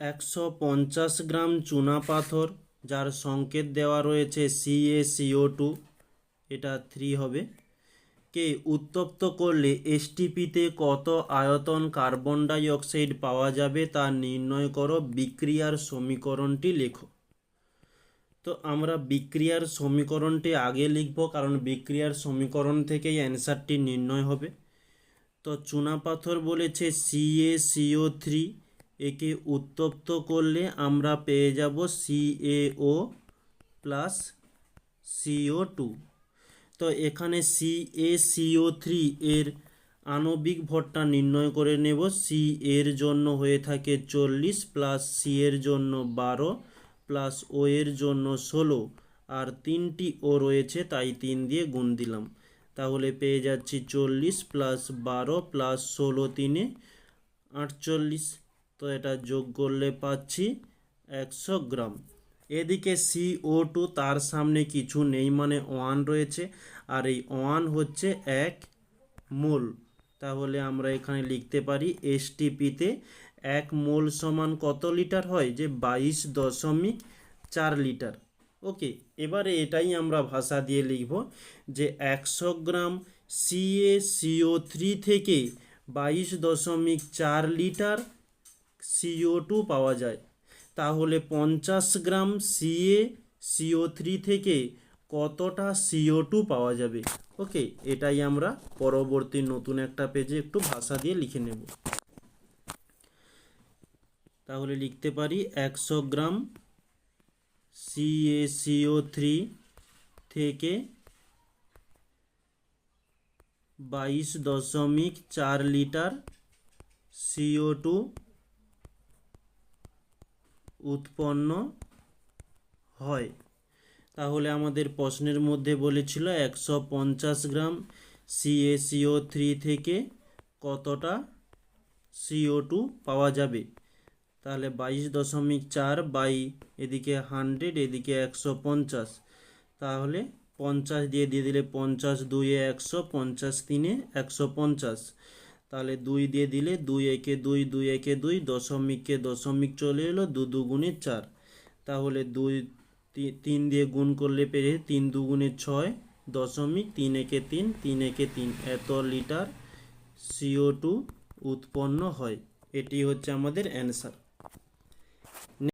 একশো পঞ্চাশ গ্রাম চুনা পাথর, যার সংকেত দেওয়া রয়েছে সিএসিও টু এটা থ্রি হবে। কে উত্তপ্ত করলে এসটিপিতে কত আয়তন কার্বন ডাই অক্সাইড পাওয়া যাবে তা নির্ণয় করো বিক্রিয়ার সমীকরণটি লেখো। তো আমরা বিক্রিয়ার সমীকরণটি আগে লিখব, কারণ বিক্রিয়ার সমীকরণ থেকেই অ্যান্সারটি নির্ণয় হবে। তো চুনা পাথর বলেছে সিএসিও থ্রি একে উত্তপ্ত করলে আমরা পেয়ে যাব সিএও প্লাস সিও টু তো এখানে সিএসিও থ্রি এর আণবিক ভরটা নির্ণয় করে নেব। সি এর জন্য হয়ে থাকে চল্লিশ প্লাস সি এর জন্য বারো প্লাস ও এর জন্য ষোলো। আর তিনটি ও রয়েছে, তাই তিন দিয়ে গুণ দিলাম। তাহলে পেয়ে যাচ্ছি চল্লিশ প্লাস বারো প্লাস ষোলো তিনে আটচল্লিশ। তো এটা যোগ করলে পাচ্ছি একশো গ্রাম। এদিকে সিও টু তার সামনে কিছু নেই মানে ওয়ান রয়েছে, আর এই ওয়ান হচ্ছে এক মোল। তাহলে আমরা এখানে লিখতে পারি এসটিপিতে এক মোল সমান কত লিটার হয়? যে বাইশ দশমিক চার লিটার। ওকে, এবারে এটাই আমরা ভাষা দিয়ে লিখব যে একশো গ্রাম সিএ সিও থ্রি থেকে বাইশ দশমিক চার লিটার সিও টু পাওয়া যায়। তাহলে পঞ্চাশ গ্রাম সিএ সিও থ্রি থেকে কতটা সিও টু পাওয়া যাবে? ওকে এটাই আমরা পরবর্তী নতুন একটা পেজে একটু ভাষা দিয়ে লিখে নেব। তাহলে লিখতে পারি একশো গ্রাম সিএসিও থ্রি থেকে বাইশ দশমিক চার লিটার সিও টু উৎপন্ন হয়। তাহলে আমাদের প্রশ্নের মধ্যে বলেছিল একশো পঞ্চাশ গ্রাম সিএসিও থ্রি থেকে কতটা সিও টু পাওয়া যাবে? তাহলে বাইশ দশমিক চার বাই এদিকে হান্ড্রেড, এদিকে একশো পঞ্চাশ। তাহলে পঞ্চাশ দিয়ে দিয়ে দিলে পঞ্চাশ দুইয়ে একশো, পঞ্চাশ তিনে একশো পঞ্চাশ। তাহলে দুই দিয়ে দিলে দুই একে দুই দুই একে দুই, দশমিককে দশমিক চলে এলো দু দুগুণে চার। তাহলে দুই তিন দিয়ে গুণ করলে পেরে তিন দুগুণে ছয়, দশমিক তিন একে তিন তিন একে তিন। এত লিটার সিও টু উৎপন্ন হয়। এটি হচ্ছে আমাদের অ্যান্সার।